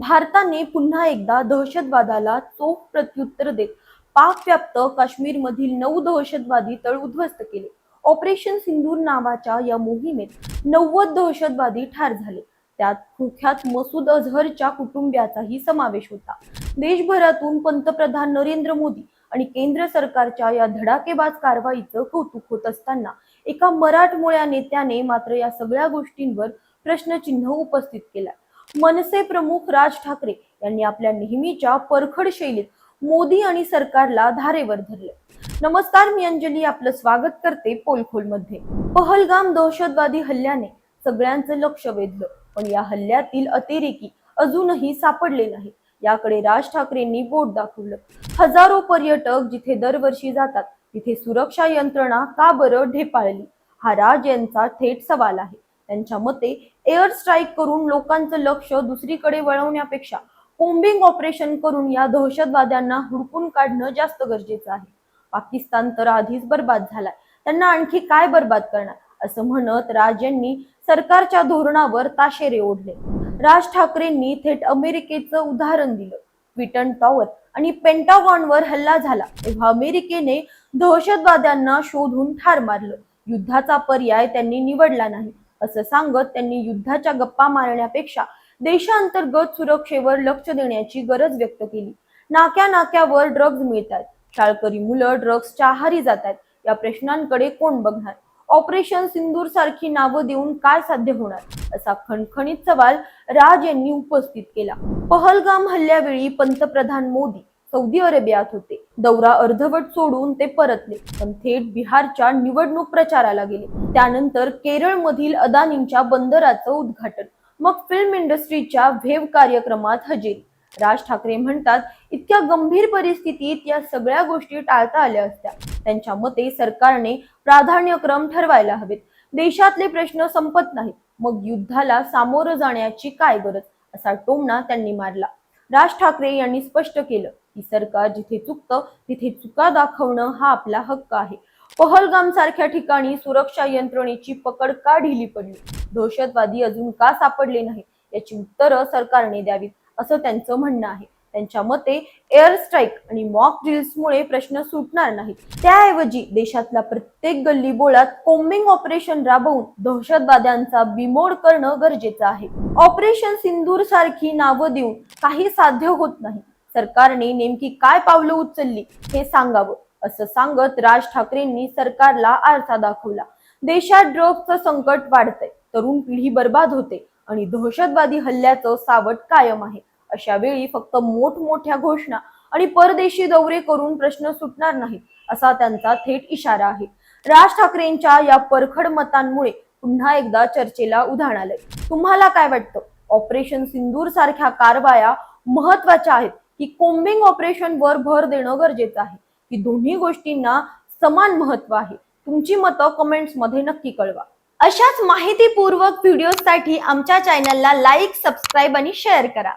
भारताने पुन्हा एकदा दहशतवादाला चोख प्रत्युत्तर देत पाकव्याप्त काश्मीरमधील नऊ दहशतवादी तळ उद्ध्वस्त केले. ऑपरेशन सिंधूर नावाच्या या मोहिमेत नव्वद दहशतवादी ठार झाले. त्यात कुख्यात मसूद अझहरच्या कुटुंबियाचाही समावेश होता. देशभरातून पंतप्रधान नरेंद्र मोदी आणि केंद्र सरकारच्या या धडाकेबाज कारवाईचं कौतुक होत असताना एका मराठमोळ्या नेत्याने मात्र या सगळ्या गोष्टींवर प्रश्नचिन्ह उपस्थित केला. मनसे प्रमुख राज ठाकरे यांनी आपल्या नेहमीच्या परखड शैलीत मोदी आणि सरकारला धारेवर धरले. नमस्कार मी अंजली. आपलं स्वागत करते पोलखोलमध्ये. पहलगाम दहशतवादी हल्ल्याने सगळ्यांचं लक्ष वेधलं पण या हल्ल्यातील अतिरेकी अजूनही सापडले नाही याकडे राज ठाकरेंनी बोट दाखवलं. हजारो पर्यटक जिथे दरवर्षी जातात तिथे सुरक्षा यंत्रणा का बरं ढेपाळली? हा राज यांचा थेट सवाल आहे. त्यांच्या मते एअर स्ट्राईक करून लोकांचं लक्ष दुसरीकडे वळवण्यापेक्षा कोम्बिंग ऑपरेशन करून या दहशतवाद्यांना हुडकून काढणं जास्त गरजेचं आहे. पाकिस्तान तर आधीच बर्बाद झालाय. त्यांना आणखी काय बर्बाद करणार? असं म्हणत राज यांनी सरकारच्या धोरणावर ताशेरे ओढले. राज ठाकरेंनी थेट अमेरिकेचं उदाहरण दिलं. ट्विटन टॉवर आणि पेंटागॉनवर हल्ला झाला तेव्हा अमेरिकेने दहशतवाद्यांना शोधून ठार मारलं. युद्धाचा पर्याय त्यांनी निवडला नाही. असं सांगत त्यांनी युद्धाच्या गप्पा मारण्यापेक्षा देशांतर्गत सुरक्षेवर लक्ष देण्याची गरज व्यक्त केली. नाक्या नाक्यावर ड्रग्ज मिळतात. शाळकरी मुलं ड्रग्सच्या आहारी जात आहेत या प्रश्नांकडे कोण बघणार? ऑपरेशन सिंदूर सारखी नावं देऊन काय साध्य होणार? असा खणखणीत सवाल राज यांनी उपस्थित केला. पहलगाम हल्ल्यावेळी पंतप्रधान मोदी सौदी अरेबियात होते. दौरा अर्धवट सोडून ते परतले पण थेट बिहारच्या निवडणूक प्रचाराला गेले. त्यानंतर केरळमधील अदानींच्या बंदराचं उद्घाटन. मग फिल्म इंडस्ट्रीच्या व्हेव कार्यक्रमात हजेरी. राज ठाकरे म्हणतात इतक्या गंभीर परिस्थितीत या सगळ्या गोष्टी टाळता आल्या असत्या. त्यांच्या मते सरकारने प्राधान्यक्रम ठरवायला हवेत. देशातले प्रश्न संपत नाहीत. मग युद्धाला सामोरं जाण्याची काय गरज? असा टोमणा त्यांनी मारला. राज ठाकरे यांनी स्पष्ट केलं की सरकार जिथे चुकतं तिथे चुका दाखवणं हा आपला हक्क आहे. पहलगाम सारख्या ठिकाणी सुरक्षा यंत्रणेची पकड का ढिली पडली? दहशतवादी अजून का सापडले नाही याची उत्तरं सरकारने द्यावीत असं त्यांचं म्हणणं आहे. त्यांच्या मते एअर स्ट्राईक आणि मॉक ड्रिल्समुळे प्रश्न सुटणार नाही त्याऐवजी देशातल्या प्रत्येक गल्ली बोळात कोम्बिंग ऑपरेशन राबवून दहशतवाद्यांचा बिमोड करणं गरजेचं आहे. ऑपरेशन सिंदूर सारखी नावं देऊन काही साध्य होत नाही. सरकारने नेमकी काय पावलं उचलली हे सांगावं असं सांगत राज ठाकरेंनी सरकारला आरसा दाखवला. देशात ड्रग्जचं संकट वाढतंय तरुण पिढी बर्बाद होते आणि दहशतवादी हल्ल्याचं सावट कायम आहे. अशा वेळी फक्त मोठमोठ्या घोषणा आणि परदेशी दौरे करून प्रश्न सुटणार नाही असा त्यांचा थेट इशारा आहे. राज ठाकरेंच्या या परखड मतांमुळे पुन्हा एकदा चर्चेला उधाण आलंय. तुम्हाला काय वाटतं? ऑपरेशन सिंदूर सारख्या कारवाया महत्त्वाच्या आहेत की कोम्बिंग ऑपरेशन वर भर देणं गरजेचं आहे. की दोन्ही गोष्टींना समान महत्त्व आहे. तुमची मतं कमेंट्समध्ये नक्की कळवा. अशाच माहितीपूर्वक व्हिडिओसाठी आमच्या चॅनलला लाईक सबस्क्राईब आणि शेअर करा.